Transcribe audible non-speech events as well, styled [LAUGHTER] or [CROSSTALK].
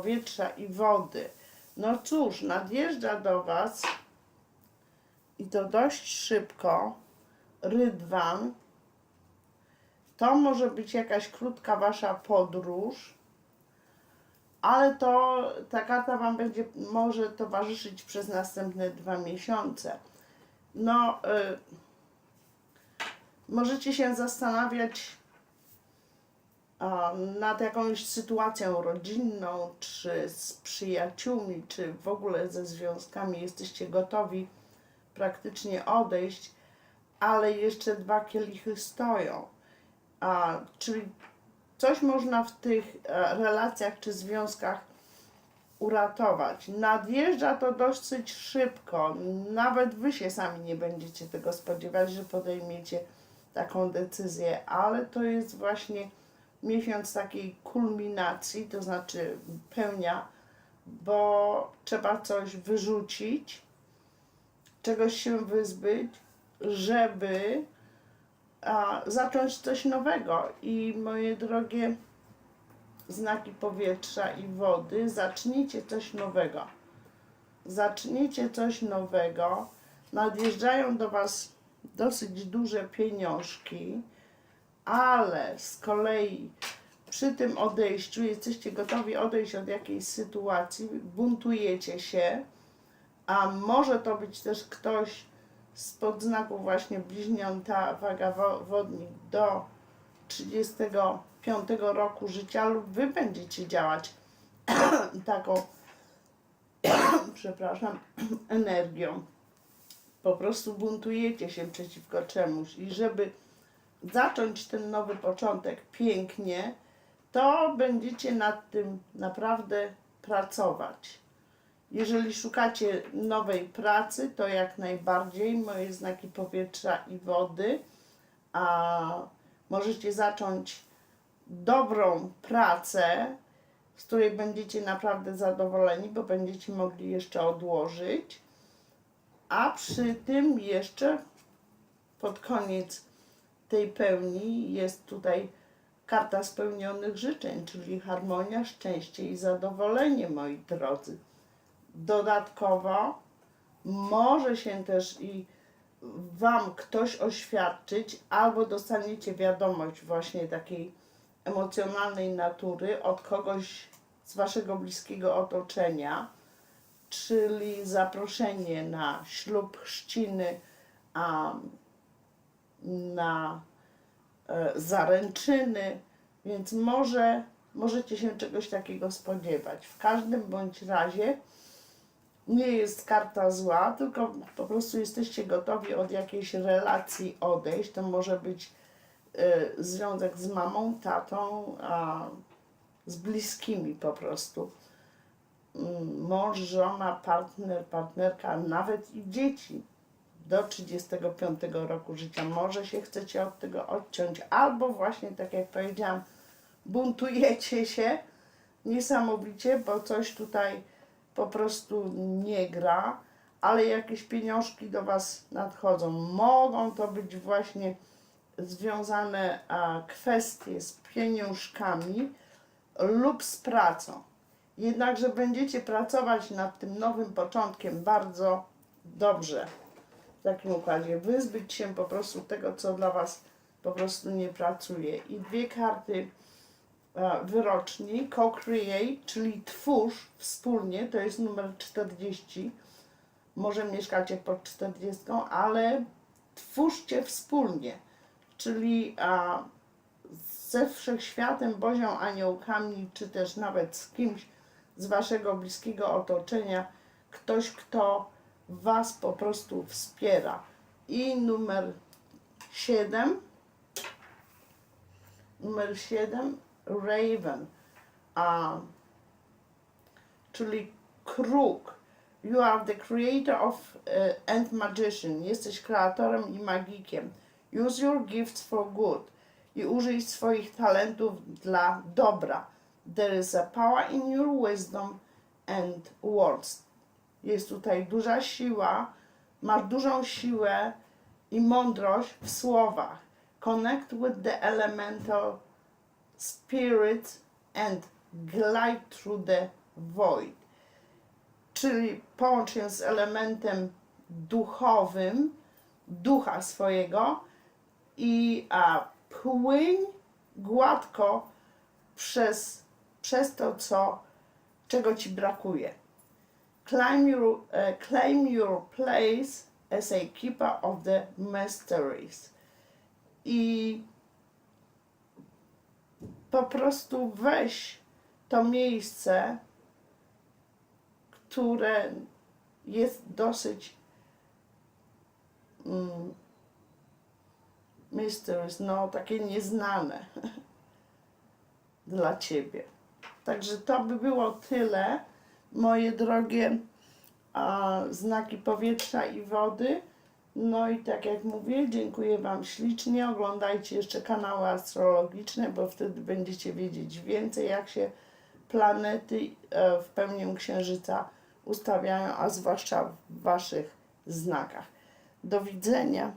powietrza i wody. No cóż, nadjeżdża do Was i to dość szybko rydwan. To może być jakaś krótka Wasza podróż, ale to ta karta Wam będzie może towarzyszyć przez następne dwa miesiące. No, y, możecie się zastanawiać, nad jakąś sytuacją rodzinną, czy z przyjaciółmi, czy w ogóle ze związkami jesteście gotowi praktycznie odejść, ale jeszcze dwa kielichy stoją. A, czyli coś można w tych e, relacjach czy związkach uratować. Nadjeżdża to dosyć szybko. Nawet wy się sami nie będziecie tego spodziewać, że podejmiecie taką decyzję, ale to jest właśnie miesiąc takiej kulminacji, to znaczy pełnia, bo trzeba coś wyrzucić, czegoś się wyzbyć, żeby a, zacząć coś nowego. I moje drogie znaki powietrza i wody, zacznijcie coś nowego. Zacznijcie coś nowego. Nadjeżdżają do Was dosyć duże pieniążki, ale z kolei przy tym odejściu jesteście gotowi odejść od jakiejś sytuacji, buntujecie się, a może to być też ktoś spod znaku właśnie bliźniąta, waga wo- wodnik do 35 roku życia lub wy będziecie działać [CLEARS THROAT] taką, [CLEARS THROAT] przepraszam, [CLEARS THROAT] energią. Po prostu buntujecie się przeciwko czemuś i żeby zacząć ten nowy początek pięknie, to będziecie nad tym naprawdę pracować. Jeżeli szukacie nowej pracy, to jak najbardziej. Moje znaki powietrza i wody, a możecie zacząć dobrą pracę, z której będziecie naprawdę zadowoleni, bo będziecie mogli jeszcze odłożyć, a przy tym jeszcze pod koniec tej pełni jest tutaj karta spełnionych życzeń, czyli harmonia, szczęście i zadowolenie, moi drodzy. Dodatkowo może się też i Wam ktoś oświadczyć, albo dostaniecie wiadomość właśnie takiej emocjonalnej natury od kogoś z Waszego bliskiego otoczenia, czyli zaproszenie na ślub, chrzciny, a na e, zaręczyny, więc może możecie się czegoś takiego spodziewać. W każdym bądź razie nie jest karta zła, tylko po prostu jesteście gotowi od jakiejś relacji odejść. To może być e, związek z mamą, tatą, a z bliskimi po prostu. Mm, Mąż, żona, partner, partnerka, nawet i dzieci do 35 roku życia. Może się chcecie od tego odciąć, albo właśnie tak jak powiedziałam, buntujecie się niesamowicie, bo coś tutaj po prostu nie gra, ale jakieś pieniążki do Was nadchodzą. Mogą to być właśnie związane a, kwestie z pieniążkami lub z pracą. Jednakże będziecie pracować nad tym nowym początkiem bardzo dobrze w takim układzie. Wyzbyć się po prostu tego, co dla Was po prostu nie pracuje. I dwie karty e, wyroczni, co-create, czyli twórz wspólnie, to jest numer 40. Może mieszkacie pod 40, ale twórzcie wspólnie, czyli a, ze wszechświatem, Bozią Aniołkami, czy też nawet z kimś z Waszego bliskiego otoczenia, ktoś, kto Was po prostu wspiera. I numer 7, numer 7, Raven, a, czyli kruk. You are the creator of uh, and magician. Jesteś kreatorem i magikiem. Use your gifts for good. I użyj swoich talentów dla dobra. There is a power in your wisdom and words. Jest tutaj duża siła, masz dużą siłę i mądrość w słowach. Connect with the elemental spirit and glide through the void. Czyli połącz się z elementem duchowym, ducha swojego i a, płyń gładko przez, przez to, co, czego ci brakuje. Claim your, uh, claim your place as a keeper of the mysteries. I po prostu weź to miejsce, które jest dosyć mm, mysteries, no takie nieznane [LAUGHS] dla ciebie. Także to by było tyle, moje drogie a, znaki powietrza i wody. No i tak jak mówię, dziękuję Wam ślicznie. Oglądajcie jeszcze kanały astrologiczne, bo wtedy będziecie wiedzieć więcej, jak się planety e, w pełni księżyca ustawiają, a zwłaszcza w Waszych znakach. Do widzenia.